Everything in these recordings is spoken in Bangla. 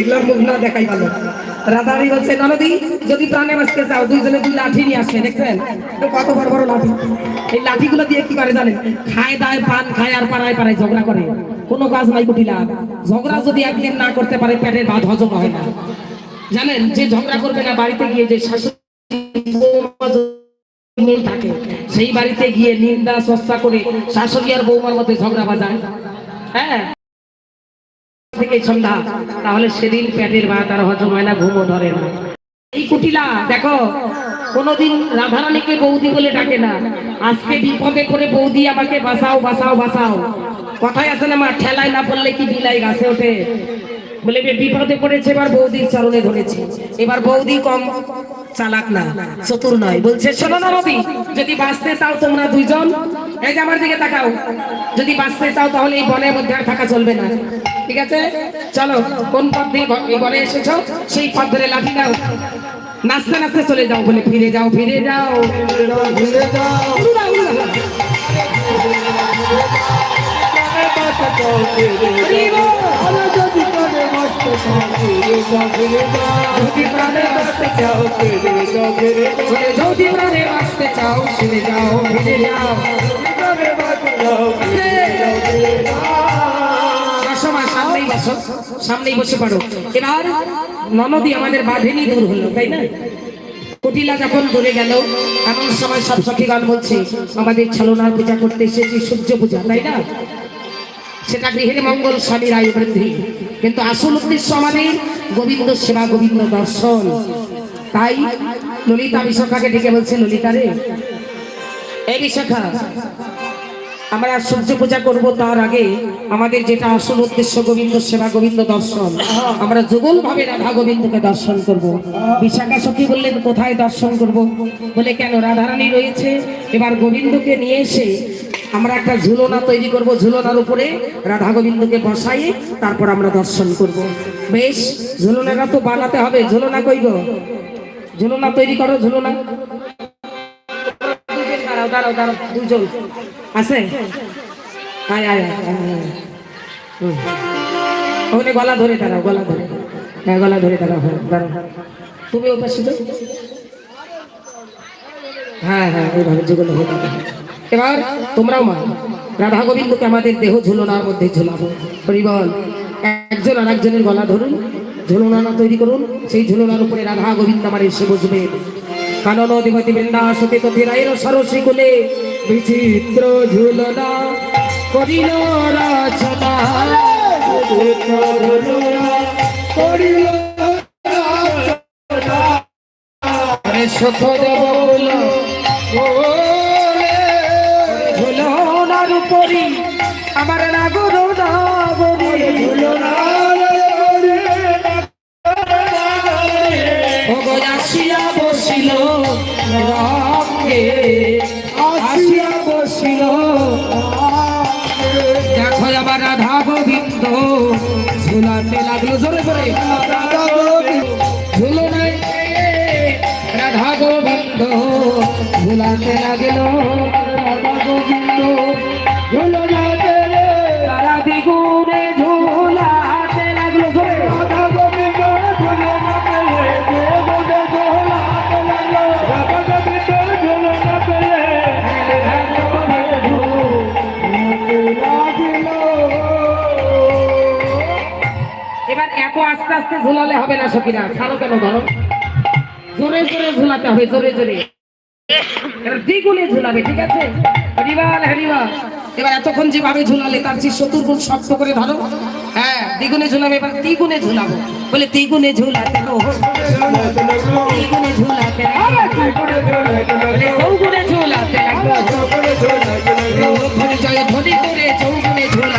এগুলো মুখ না দেখাই ভালো। রাধারি ননদি, যদি প্রাণে বাঁচতে চাও, দুইজনে দুই লাঠি নিয়ে আসে, দেখছেন? কত বড় বড় লাঠি। এই দিয়ে কি করে জানেন? খায় দায় পান, খায় আর পাড়ায় পাড়ায় ঝগড়া করে। কোনো কাজ নাই কুটিলা ঝগড়া যদি একদিন না করতে পারে, পেটের ভাত হজম হয় না। জানেন, যে ঝগড়া করবে না, বাড়িতে গিয়ে যে শাশুড়ি থাকে, সেই বাড়িতে গিয়ে নিন্দা সস্তা করে শাশুড়ি আর বৌমার মধ্যে ঝগড়া বাজায়। হ্যাঁ। তাহলে সেদিন পেটের ভাত আর হজম হয় না, ঘুমও ধরে না। এই কুটিলা, দেখো, কোনোদিন রাধারানীকে বৌদি বলে ডাকে না। আজকে বিপদে করে বৌদি আমাকে বাঁচাও বাঁচাও বাঁচাও। কথায় আছে না মা, ঠেলায় না পড়লে কি বিলাই গাছে ওঠে? বলে বিপদে পড়েছে, এবার বৌদির চরণে ধরেছি। এবার বৌদি কম চালাক না চতুর নয়। বলছে শোনো না রবি যদি বাঁচতে চাও তোমরা দুইজন এই যে আমার দিকে তাকাও যদি বাঁচতে চাও তাহলে এই বনের মধ্যে আর থাকা চলবে না। ঠিক আছে? চলো কোন পথ দিয়ে এই বনে এসেছ? সেই পথ ধরে লাঠি দাও নাচতে নাচতে চলে যাও বলে ফিরে যাও ফিরে যাও। ফিরে যাও। সামনেই বসো সামনেই বসে পারো এবার ননদী আমাদের বাঁধেনি দূর হলো, তাই না? কুটিলা যখন দূরে গেল, এমন সময় সব সখীগণ বলছে, আমাদের ছলনার পূজা করতে এসেছি, সূর্য পূজা তাই না? সেটা গৃহের মঙ্গল স্বামীর আয়ু বৃদ্ধি। কিন্তু আসল উদ্দেশ্য আমাদের গোবিন্দ সেবা, গোবিন্দ দর্শন। তাই ললিতা বিশাখাকে ডেকে বলছে, ললিতা রে, এই বিশাখা, আমরা সূর্য পূজা করব তার আগে আমাদের যেটা আসল উদ্দেশ্য, গোবিন্দ সেবা, গোবিন্দ দর্শন, আমরা যুগল ভাবে রাধা গোবিন্দকে দর্শন করব। বিশাখা সখী বললেন, কোথায় দর্শন করব? বলে, কেন? রাধারানী রয়েছে। এবার গোবিন্দকে নিয়ে এসে আমরা একটা ঝুলনা তৈরি করব ঝুলনার উপরে, রাধা গোবিন্দকে বসাই তারপর আমরা দর্শন করব। বেশ, ঝুলনাটা তো বানাতে হবে। ঝুলনা কই গো? ঝুলনা তৈরি করো, ঝুলনা। দাঁড়াও দুজন আছে? গলা ধরে গলা ধরে। হ্যাঁ গলা ধরে হ্যাঁ হ্যাঁ হ্যাঁ এইভাবে যেগুলো হয়ে যাবে। এবার তোমরাও মা, রাধা গোবিন্দকে আমাদের দেহ ঝুলনার মধ্যে ঝুলাবো। পরিবল একজন আর একজনের গলা ধরুন, ঝুলনা তৈরি করুন, সেই ঝুলনার উপরে রাধা গোবিন্দ আমার এসে বসবে। কানন দেবতী বৃন্দা সতী রায়ের সরসী কুলে, বিচিত্র ঝুলনা করিল রচনা ঝুলনার উপরি, আমার নাগরী আসিয়া বসিল রঙে, আসিয়া বসিল দেখো আবার রাধা গোবিন্দ ঝুলাতে লাগল জোরে জোরে। রাধা গোবিন্দ ঝুলো নাই রাধা গোবিন্দ ঝুলাতে লাগল রাধা গোবিন্দ। আস্তে আস্তে ঝুলালে হবে না সখীরা ছাড়ো কেন ধরো? জোরে জোরে ঝুলাতে হবে জোরে জোরে। দ্বিগুণে ঝুলাবে ঠিক আছে? হরিবাল হরিবাল। এবার এতক্ষণ যেভাবে ঝুলালে তার চেয়ে চতুর্গুণ শক্ত করে ধরো। হ্যাঁ দ্বিগুণে ঝুলাবে এবার দ্বিগুণে ঝুলাবো। বলে দ্বিগুণে ঝুলাতে দ্বিগুণে ঝুলাতে। চৌগুণে ঝুলাতে লাগল ধরে জয় ধরি করে চৌগুণে ঝুলা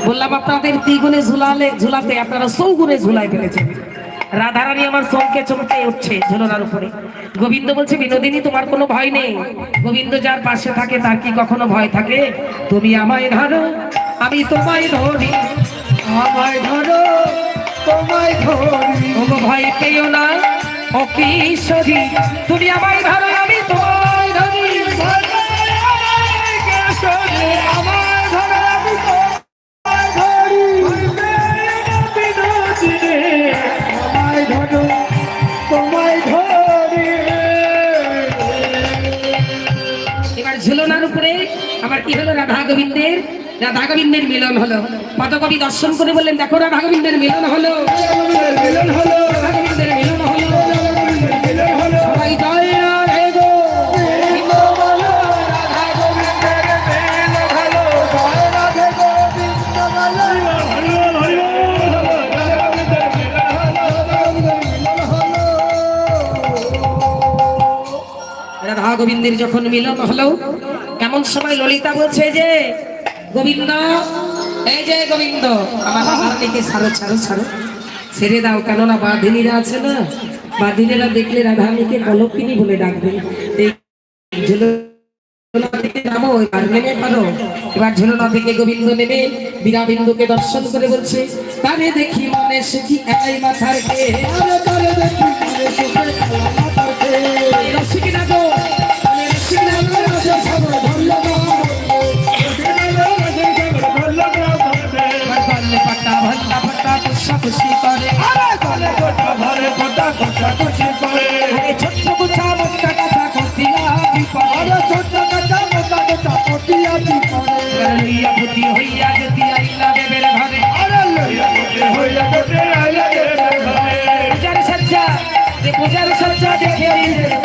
বললাম আপনাদের দ্বিগুণে ঝুলালে ঝুলাতে আপনারা চৌগুণে ঝুলাই ফেলেছেন রাধারানী আমার চমকে চমকে উঠছে ঝুলনার উপরে গোবিন্দ বলছে বিনোদিনী তোমার কোনো ভয় নেই গোবিন্দ যার পাশে থাকে তার কি কখনো ভয় থাকে তুমি আমায় ধরো আমি তোমায় ধরি আমায় ধরো তোমায় ধরি কোনো ভয় পেও না ও কিশোরী তুমি আমায় ধরো আমি তোমায় ধরি আমায় আমার কি হলো? রাধা গোবিন্দের রাধা গোবিন্দের মিলন হলো। পদকবি দর্শন করে বললেন, দেখো রাধা গোবিন্দের মিলন হলো। মিলন হলো। রাধা গোবিন্দের গোবিন্দের যখন মিলন হলো এমন সময় ললিতা বলছে যে গোবিন্দ, এই যে গোবিন্দ, আমার ছাড়ো ছাড়ো ছাড়ো। ছেড়ে দাও, কেননা বাঁধিনীরা আছে না। বাঁধিনীরা দেখলে রাধারানীকে কলকিনী বলে ডাকবে। থেকে নামো, এবার ঝুলনা থেকে গোবিন্দ নেমে বীরাবিন্দুকে দর্শন করে বলছে দেখি মনে সুখী একাই মাথার কে ছোট্ট গুছা মোটা কথা মোটা লইয়া পুতি হইয়া যদি আইলা ঘরে আরে লইয়া হইয়া আইলা ঘরে পূজার সজ্জা যে পূজার সজ্জা দেখে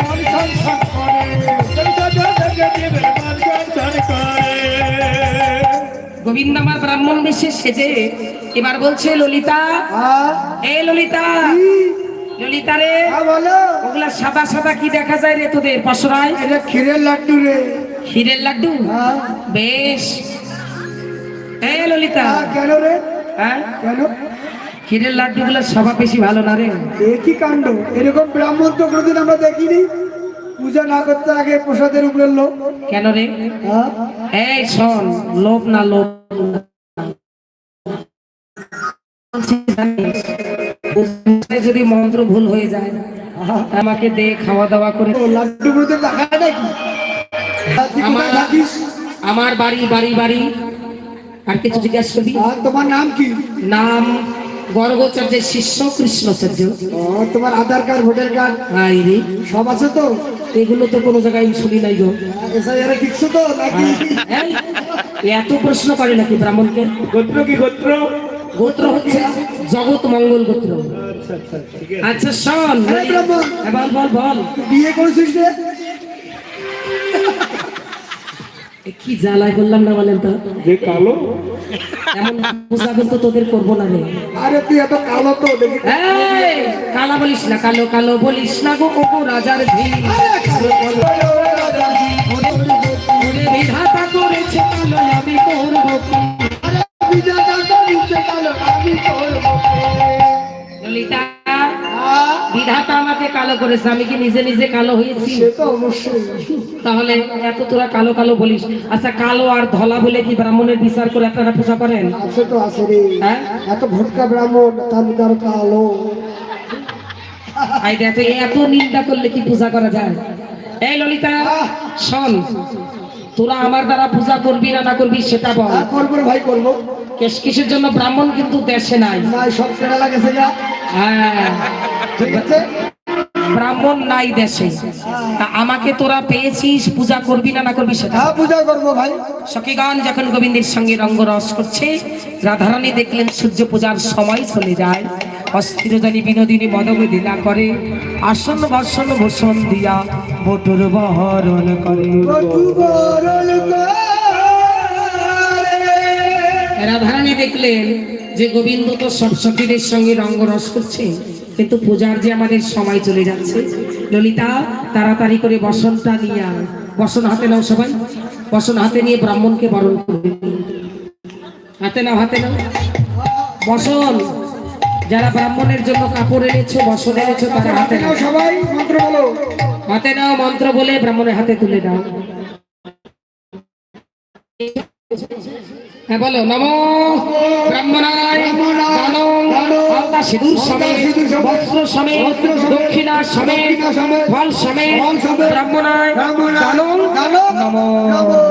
মন সংসার করে। সজ্জা দেখে দিবে মন সংসার করে। গোবিন্দ আমার ব্রাহ্মণ বেশে সেজে এবার বলছে ললিতা এ ললিতা ললিতা রে হ্যাঁ বলো। ওগুলা সাদা সাদা কি দেখা যায় রে তোদের পশরায় এটা ক্ষীরের লাড্ডু রে। ক্ষীরের লাড্ডু? হ্যাঁ। বেশ। এ ললিতা। হ্যাঁ, কেন রে? হ্যাঁ? কেন? ক্ষীরের লাড্ডুগুলো সভা বেশি ভালো না রে। একই কাণ্ড? এরকম ব্রাহ্মণ তো কোনোদিন আমরা দেখিনি। পূজা না করতে আগে প্রসাদের উপরে লোক কেন রে? এই শোন লোভ না লোভ। জানিস, যদি মন্ত্র ভুল হয়ে যায় আমাকে দে খাওয়া দাওয়া করে কোথায় আমার- বাড়ি বাড়ি বাড়ি। আর কিছু জিজ্ঞাসা করবি? তোমার নাম কি? নাম গর্গচার্যের শিষ্য কৃষ্ণচার্য। তোমার আধার কার্ড ভোটার কার্ড? রে। সব আছে তো? এগুলো তো কোনো জায়গায় আমি শুনি নাই গো। এসআইআর ঠিকছো তো নাকি? এত প্রশ্ন করে নাকি ব্রাহ্মণকে? গোত্র কি গোত্র? গোত্র হচ্ছে জগৎ মঙ্গল গোত্র আচ্ছা আচ্ছা ঠিক আছে আচ্ছা শোন হ্যাঁ। হ্যাঁ, বল বল বল বিয়ে করেছিস রে কি জ্বালায় করলাম না বলেন তো যে কালো এমন পূজা কিন্তু তোদের করব না রে আরে তুই এত কালো তো দেখি এই, কালা বলিস না কালো কালো বলিস না গো ও রাজার বিধাতা করেছে কালো আমি করব? ললিতা বিধাতা আমাকে কালো করেছে আমি কি নিজে নিজে কালো হয়েছি? তো তাহলে এত তোরা কালো কালো বলিস। আচ্ছা কালো আর ধলা বলে কি ব্রাহ্মণের বিচার করে আপনারা পূজা করেন? তো আছে রে। হ্যাঁ? এত ভটকা ব্রাহ্মণ তার কালো। আই দেখো এত নিন্দা করলে কি পূজা করা যায়? এই ললিতা শোন তোরা আমার দ্বারা পূজা করবি না না করবি সেটা বল। হ্যাঁ, করব ভাই করব। কেস কিসের জন্য ব্রাহ্মণ কিন্তু দেশে নাই? না সব কেনা লাগেছে যা হ্যাঁ। ঠিক আছে? ব্রাহ্মণ নাই দেশে। তা আমাকে তোরা পেয়েছিস পূজা করবি না না করবি সেটা? হ্যাঁ পূজা করব ভাই। সখীগণ যখন গোবিন্দের সঙ্গে রঙ্গরস করছে রাধারানী দেখলেন সূর্য পূজার সময় চলে যায়। অস্থির জানি বিনোদিনী মদবেদি না করে আসন বর্ষণ ভূষণ দিয়া বটুর বহরণ করে। রাধারানী দেখলেন যে গোবিন্দ তো সব সখীদের সঙ্গে রঙ্গরস করছে কিন্তু পূজার যে আমাদের সময় চলে যাচ্ছে। ললিতা তাড়াতাড়ি করে বসনটা নিয়ে আয়। বসন হাতে নাও সবাই। বসন হাতে নিয়ে ব্রাহ্মণকে বরণ করবে। হাতে নাও হাতে নাও। বসন যারা ব্রাহ্মণের জন্য কাপড় এনেছো বসন এনেছো তারা হাতে নাও সবাই মন্ত্র বলো। হাতে নাও মন্ত্র বলে ব্রাহ্মণের হাতে তুলে দাও। হ্যাঁ বলো নম ব্রাহ্মণায় সিঁদুর সমেত বস্ত্র সমেত দক্ষিণা সমেত ফল সমেত ব্রাহ্মণায় নম।